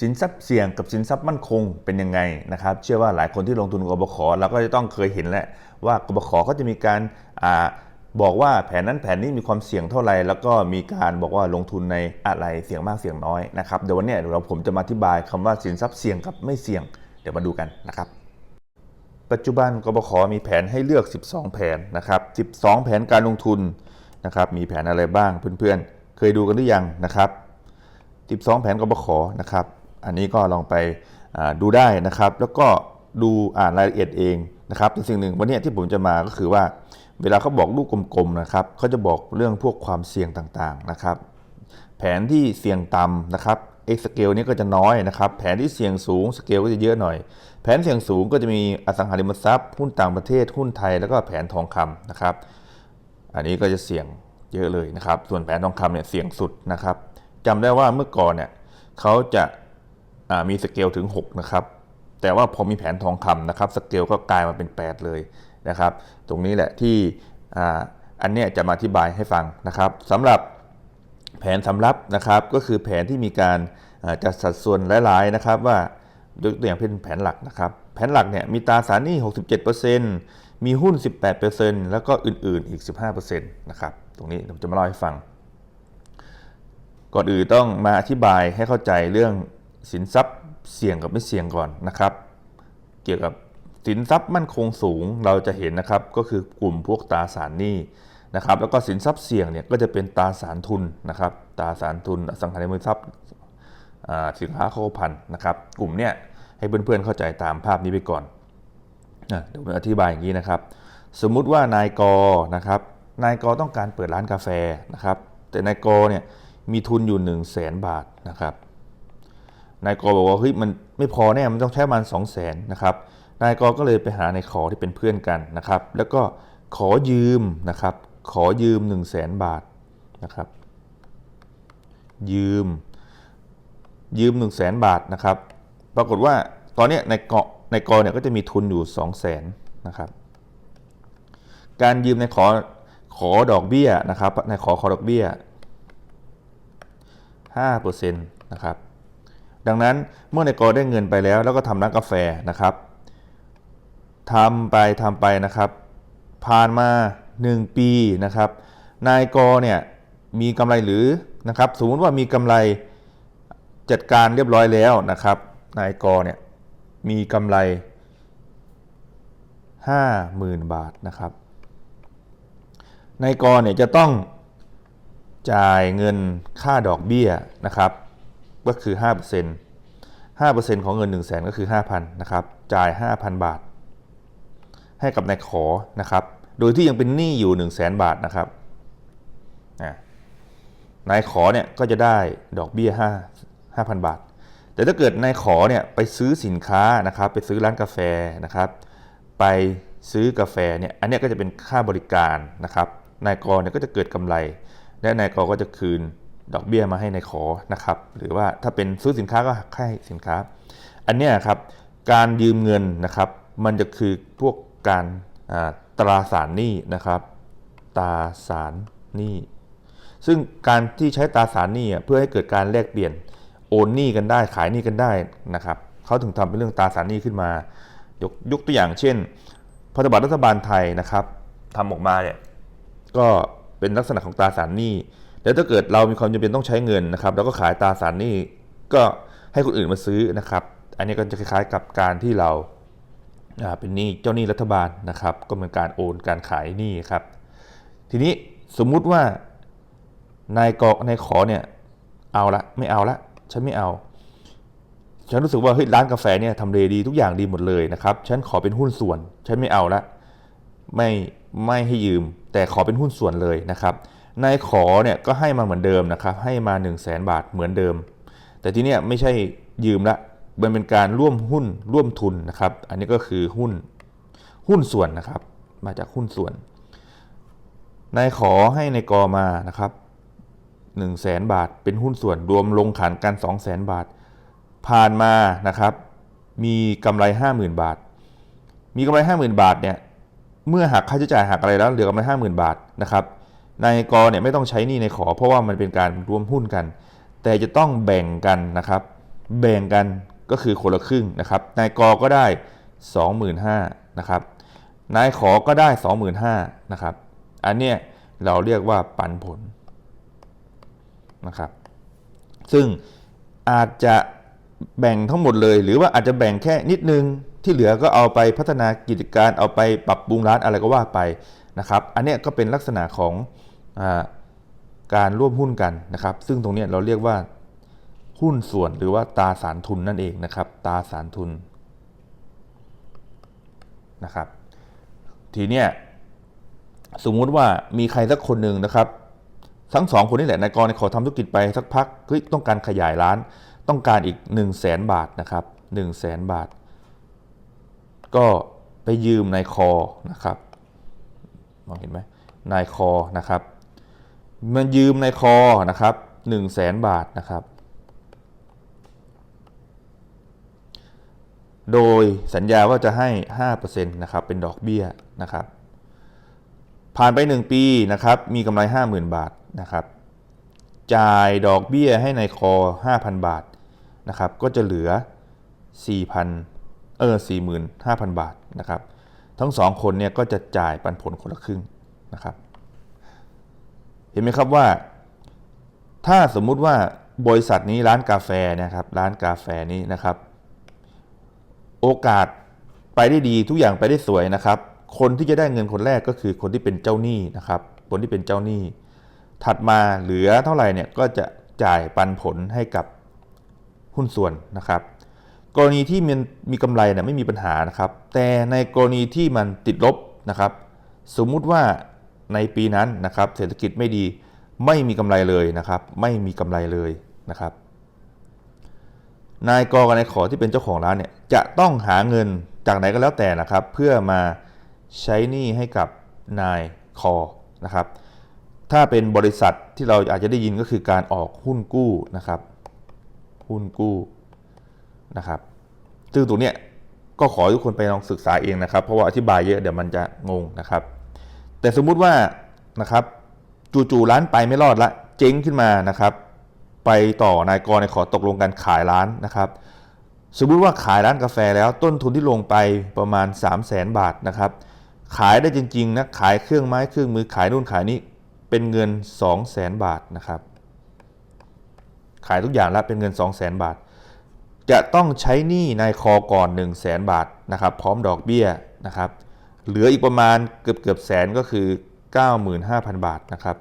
สินทรัพย์เสี่ยงกับสินทรัพย์มั่นคงเป็นยังไงนะครับ เชื่อว่าหลายคนที่ลงทุนกบขเราก็จะต้องเคยเห็นแหละว่ากบขเขาจะมีการอ่าบอกว่าแผนนั้นแผนนี้มีความเสี่ยงเท่าไหร่ แล้วก็มีการบอกว่าลงทุนในอะไรเสี่ยงมากเสี่ยงน้อยนะครับเดี๋ยววันนี้เดี๋ยวเราผมจะมาอธิบายคำว่าสินทรัพย์เสี่ยงกับไม่เสี่ยง เดี๋ยวมาดูกันนะครับ ปัจจุบันกบขมีแผนให้เลือก 12 แผนนะครับ 12 แผนการลงทุนนะครับมีแผนอะไรบ้างเพื่อนๆ เคยดูกันหรือยังนะครับ 12 แผนกบขนะครับ อันนี้ก็ลองไปดูได้นะครับ แล้วก็ดูอ่านรายละเอียดเองนะครับแต่สิ่งหนึ่งวันนี้ที่ผมจะมาก็คือว่า เวลาเขาบอกลูกกลมๆนะครับเขาจะบอกเรื่องพวกความเสี่ยงต่างๆนะครับ แผนที่เสี่ยงต่ำนะครับ X สเกลนี้ก็จะน้อยนะครับ แผนที่เสี่ยงสูงสเกลก็จะเยอะหน่อย แผนเสี่ยงสูงก็จะมีอสังหาริมทรัพย์ หุ้นต่างประเทศ หุ้นไทย แล้วก็แผนทองคำนะครับ อันนี้ก็จะเสี่ยงเยอะเลยนะครับ ส่วนแผนทองคำเนี่ยเสี่ยงสุดนะครับจำได้ว่าเมื่อก่อนเนี่ยเขาจะ มีสเกลถึง 6 นะครับ แต่ว่าพอมีแผนทองคำนะครับสเกลก็กลายมาเป็น 8 เลยนะครับ ตรงนี้แหละที่อ่าอันนี้จะมาอธิบายให้ฟังนะครับสำหรับแผนสำรับนะครับ ก็คือแผนที่มีการจัดสัดส่วนหลายๆนะครับว่ายกตัวอย่างเป็นแผนหลักนะครับ แผนหลักเนี่ยมีตราสารหนี้ 67%มีหุ้น 18%แล้วก็อื่นๆอีก 15%นะครับ ตรงนี้ผมจะมาเล่าให้ฟัง ก่อนอื่นต้องมาอธิบายให้เข้าใจเรื่อง สินทรัพย์เสี่ยงกับไม่เสี่ยงก่อนนะครับ เกี่ยวกับสินทรัพย์มั่นคงสูงเราจะเห็นนะครับก็คือกลุ่มพวกตราสารหนี้นะครับแล้วก็สินทรัพย์เสี่ยงเนี่ยก็จะเป็นตราสารทุนนะครับตราสารทุนสังหาริมทรัพย์สินค้าโคพันนะครับกลุ่มเนี่ยให้เพื่อนๆเข้าใจตามภาพนี้ไปก่อนเดี๋ยวผมอธิบายอย่างนี้นะครับ สมมุติว่านายกนะครับนายกต้องการเปิดร้านกาแฟนะครับแต่นายกเนี่ยมีทุนอยู่ 1 0 0 0 0แสนบาทนะครับ นายกบอกว่าเฮ้ยมันไม่พอแน่มันต้องใช้ประมาณ2 0 0แสนนะครับนายกก็เลยไปหานายขอที่เป็นเพื่อนกันนะครับ แล้วก็ขอยืมนะครับ ขอยืม 1 0 0 0 0แสนบาทนะครับ ยืม ยืม 1 0 0 0 0แสนบาทนะครับ ปรากฏว่าตอนนี้นายเกาะนายกเนี่ยก็จะมีทุนอยู่ 2 0 0แสนนะครับ การยืมในขอขอดอกเบี้ยนะครับในขอขอดอกเบี้ย5%นะครับ ดังนั้นเมื่อนายกได้เงินไปแล้ว แล้วก็ทำร้านกาแฟนะครับทำไปทำไปนะครับ ผ่านมา 1 ปีนะครับ นายกเนี่ยมีกำไรหรือนะครับ สมมติว่ามีกำไรจัดการเรียบร้อยแล้วนะครับ นายกเนี่ยมีกำไร 50,000 บาทนะครับ นายกเนี่ยจะต้องจ่ายเงินค่าดอกเบี้ยนะครับ ก็คือ 5% 5%ของเงิน 1 0 0 0 0แสนก็คือ 5,000นะครับ จ่าย 5,000 บาท ให้กับนายขอนะครับ โดยที่ยังเป็นหนี้อยู่ 1 0 0 0 0แสนบาทนะครับนายขอเนี่ยก็จะได้ดอกเบี้ย5 5,000 บาท แต่ถ้าเกิดนายขอเนี่ยไปซื้อสินค้านะครับ ไปซื้อร้านกาแฟนะครับ ไปซื้อกาแฟเนี่ย อันนี้ก็จะเป็นค่าบริการนะครับ นายกเนี่ยก็จะเกิดกำไร และนายกก็จะคืน ดอกเบี้ยมาให้ในขอนะครับหรือว่าถ้าเป็นซื้อสินค้าก็หักให้สินค้า อันนี้ครับการยืมเงินนะครับมันจะคือพวกการตราสารหนี้นะครับตราสารหนี้ซึ่งการที่ใช้ตราสารหนี้เพื่อให้เกิดการแลกเปลี่ยนโอนหนี้กันได้ขายหนี้กันได้นะครับเขาถึงทำเป็นเรื่องตราสารหนี้ขึ้นมายกยกตัวอย่างเช่นพันธบัตรรัฐบาลไทยนะครับทำออกมาเนี่ยก็เป็นลักษณะของตราสารหนี้ แล้วถ้าเกิดเรามีความจำเป็นต้องใช้เงินนะครับแล้วก็ขายตราสารหนี้ก็ให้คนอื่นมาซื้อนะครับ อันนี้ก็จะคล้ายๆกับการที่เราเป็นหนี้เจ้าหนี้รัฐบาลนะครับ ก็เป็นการโอนการขายหนี้ครับ ทีนี้สมมุติว่านายกนายขอเนี่ยเอาละไม่เอาละฉันไม่เอาฉันรู้สึกว่าเฮ้ยร้านกาแฟเนี่ยทำเลดีทุกอย่างดีหมดเลยนะครับ ฉันขอเป็นหุ้นส่วน ฉันไม่เอาละไม่ไม่ให้ยืม แต่ขอเป็นหุ้นส่วนเลยนะครับ นายขอเนี่ยก็ให้มาเหมือนเดิมนะครับ ให้มา 1 0 0 0 0แสนบาทเหมือนเดิม แต่ที่เนี้ยไม่ใช่ยืมละมันเป็นการร่วมหุ้นร่วมทุนนะครับ อันนี้ก็คือหุ้นหุ้นส่วนนะครับ มาจากหุ้นส่วนนายขอให้ในายกอมานะครับ1 0 0 0 0แสนบาท เป็นหุ้นส่วนรวมลงขันกัน 2 0 0แสนบาท ผ่านมานะครับ มีกำไร 50,000 บาท มีกำไร 50,000 บาทเนี่ยเมื่อหักค่าใช้จ่ายหักอะไรแล้วเหลือกำไร 50,000 บาทนะครับ นายกเนี่ยไม่ต้องใช้หนี่ในขอ เพราะว่ามันเป็นการรวมหุ้นกัน แต่จะต้องแบ่งกันนะครับ แบ่งกันก็คือคนละครึ่งนะครับ นายกก็ได้ 25,000นะครับ นายขอก็ได้ 25,000นะครับ อันเนี้ยเราเรียกว่าปันผลนะครับ ซึ่งอาจจะแบ่งทั้งหมดเลย หรือว่าอาจจะแบ่งแค่นิดนึงที่เหลือก็เอาไปพัฒนากิจการเอาไปปรับปรุงร้านอะไรก็ว่าไปนะครับ อันเนี้ยก็เป็นลักษณะของ การร่วมหุ้นกันนะครับ ซึ่งตรงนี้เราเรียกว่าหุ้นส่วนหรือว่าตาสารทุนนั่นเองนะครับ ตาสารทุนนะครับ ทีเนี้ยสมมุติว่ามีใครสักคนหนึ่งนะครับ ทั้งสองคนนี่แหละนายกรขอทำธุรกิจไปสักพักเฮ้ยต้องการขยายร้าน ต้องการอีก 1 0 0 0 0แสนบาทนะครับ1 0 0 0 0แสนบาท ก็ไปยืมนายคอนะครับมองเห็นไหมนายคอนะครับ มันยืมนายคอนะครับ1 0 0 0 0แสนบาทนะครับ โดยสัญญาว่าจะให้ 5%นะครับเป็นดอกเบี้ยนะครับ ผ่านไป 1 ปีนะครับมีกำไร 50,000 บาทนะครับ จ่ายดอกเบี้ยให้ในายคอ 5,000 บาทนะครับ ก็จะเหลือ 4,000เออ45,000 บาทนะครับ ทั้งสองคนเนี่ยก็จะจ่ายปันผลคนละครึ่งนะครับ ห็นไหมครับว่า ถ้าสมมุติว่าบริษัทนี้ร้านกาแฟนะครับร้านกาแฟนี้นะครับ โอกาสไปได้ดีทุกอย่างไปได้สวยนะครับ คนที่จะได้เงินคนแรกก็คือคนที่เป็นเจ้าหนี้นะครับ คนที่เป็นเจ้าหนี้ ถัดมาเหลือเท่าไหร่เนี่ยก็จะจ่ายปันผลให้กับหุ้นส่วนนะครับ กรณีที่มันมีกำไรเนี่ยไม่มีปัญหานะครับ แต่ในกรณีที่มันติดลบนะครับ สมมุติว่า ในปีนั้นนะครับเศรษฐกิจไม่ดีไม่มีกำไรเลยนะครับ ไม่มีกำไรเลยนะครับ นายกกับนายขอที่เป็นเจ้าของร้านเนี่ยจะต้องหาเงินจากไหนก็แล้วแต่นะครับ เพื่อมาใช้หนี้ให้กับนายคอนะครับ ถ้าเป็นบริษัทที่เราอาจจะได้ยินก็คือการออกหุ้นกู้นะครับ หุ้นกู้นะครับ ซึ่งตรงเนี้ยก็ขอทุกคนไปลองศึกษาเองนะครับ เพราะว่าอธิบายเยอะเดี๋ยวมันจะงงนะครับ แต่สมมุติว่านะครับจู่ๆร้านไปไม่รอดละเจ๊งขึ้นมานะครับ ไปต่อนายกรในขอตกลงกันขายร้านนะครับสมมุติว่าขายร้านกาแฟแล้วต้นทุนที่ลงไปประมาณ 3 0 0แสนบาทนะครับ ขายได้จริงๆนะขายเครื่องไม้เครื่องมือขายนู่นขายนี่เป็นเงิน 2 0 0แสนบาทนะครับ ขายทุกอย่างแล้วเป็นเงิน 2 0 0แสนบาท จะต้องใช้หนี้นายคอก่อน 1 0 0 0 0แสนบาทนะครับ พร้อมดอกเบี้ยนะครับ เหลืออีกประมาณเกือบเกือบแสนก็คือ 95,000 บาทนะครับ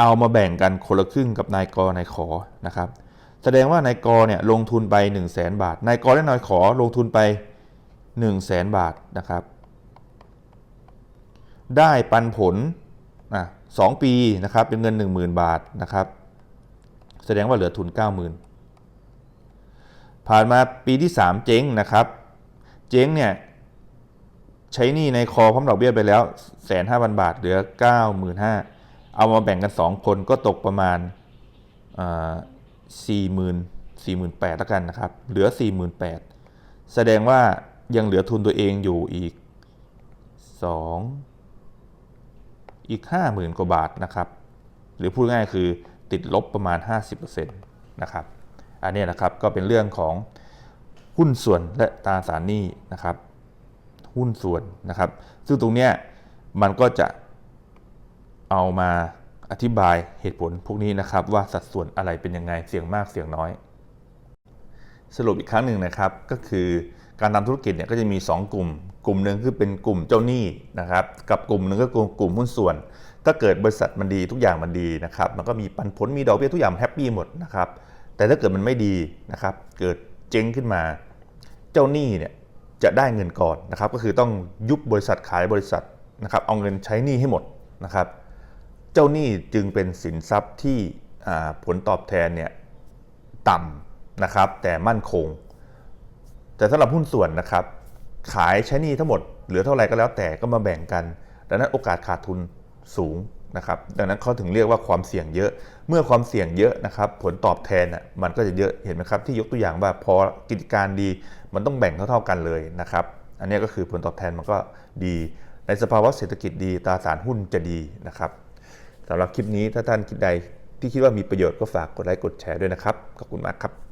เอามาแบ่งกันคนละครึ่งกับนายกนายขอนะครับ แสดงว่านายกเนี่ยลงทุนไป 1 0 0 0 0แสนบาท นายกและนายขอลงทุนไป 1 0 0 0 0แสนบาทนะครับ ได้ปันผลอะสองปีนะครับเป็นเงิน 10,000 บาทนะครับ แสดงว่าเหลือทุน 90,000 ผ่านมาปีที่ 3 เจ๊งนะครับ เจ๊งเนี่ย ใช้หนี้ในคอพร้อมดอกเบี้ยไปแล้วแสนห้าพันบาทเหลือ95,000เอามาแบ่งกัน2คนก็ตกประมาณสี่หมื่นสี่หมื่นแปดล้วกันนะครับ เหลือ48,000แปดแสดงว่ายังเหลือทุนตัวเองอยู่อีก2อีก50,000กว่าบาทนะครับ หรือพูดง่ายคือติดลบประมาณ 50%นะครับ อันนี้นะครับก็เป็นเรื่องของหุ้นส่วนและตราสารหนี้นะครับ หุ้นส่วนนะครับ ซึ่งตรงเนี้ยมันก็จะเอามาอธิบายเหตุผลพวกนี้นะครับ ว่าสัดส่วนอะไรเป็นยังไงเสี่ยงมากเสี่ยงน้อย สรุปอีกครั้งหนึ่งนะครับ ก็คือการทำธุรกิจเนี่ยก็จะมี 2 กลุ่ม กลุ่มหนึ่งคือเป็นกลุ่มเจ้าหนี้นะครับกับกลุ่มหนึ่งก็กลุ่มหุ้นส่วน ถ้าเกิดบริษัทมันดีทุกอย่างมันดีนะครับมันก็มีปันผลมีดอกเบี้ยทุกอย่างแฮปปี้หมดนะครับแต่ถ้าเกิดมันไม่ดีนะครับเกิดเจ๊งขึ้นมา เจ้าหนี้เนี่ย จะได้เงินก่อนนะครับ ก็คือต้องยุบบริษัทขายบริษัทนะครับ เอาเงินใช้หนี้ให้หมดนะครับ เจ้าหนี้จึงเป็นสินทรัพย์ที่ผลตอบแทนเนี่ยต่ำนะครับ แต่มั่นคง แต่สำหรับหุ้นส่วนนะครับ ขายใช้หนี้ทั้งหมดเหลือเท่าไหร่ก็แล้วแต่ก็มาแบ่งกันดังนั้นโอกาสขาดทุนสูง นะครับดังนั้นเขาถึงเรียกว่าความเสี่ยงเยอะ เมื่อความเสี่ยงเยอะนะครับผลตอบแทนน่ะมันก็จะเยอะเห็นไหมครับที่ยกตัวอย่างว่าพอกิจการดี มันต้องแบ่งเท่าๆกันเลยนะครับอันนี้ก็คือผลตอบแทนมันก็ดี ในสภาวะเศรษฐกิจดีตราสารหุ้นจะดีนะครับสำหรับคลิปนี้ถ้าท่านคิดใดที่คิดว่ามีประโยชน์ก็ฝากกดไลค์กดแชร์ด้วยนะครับขอบคุณมากครับ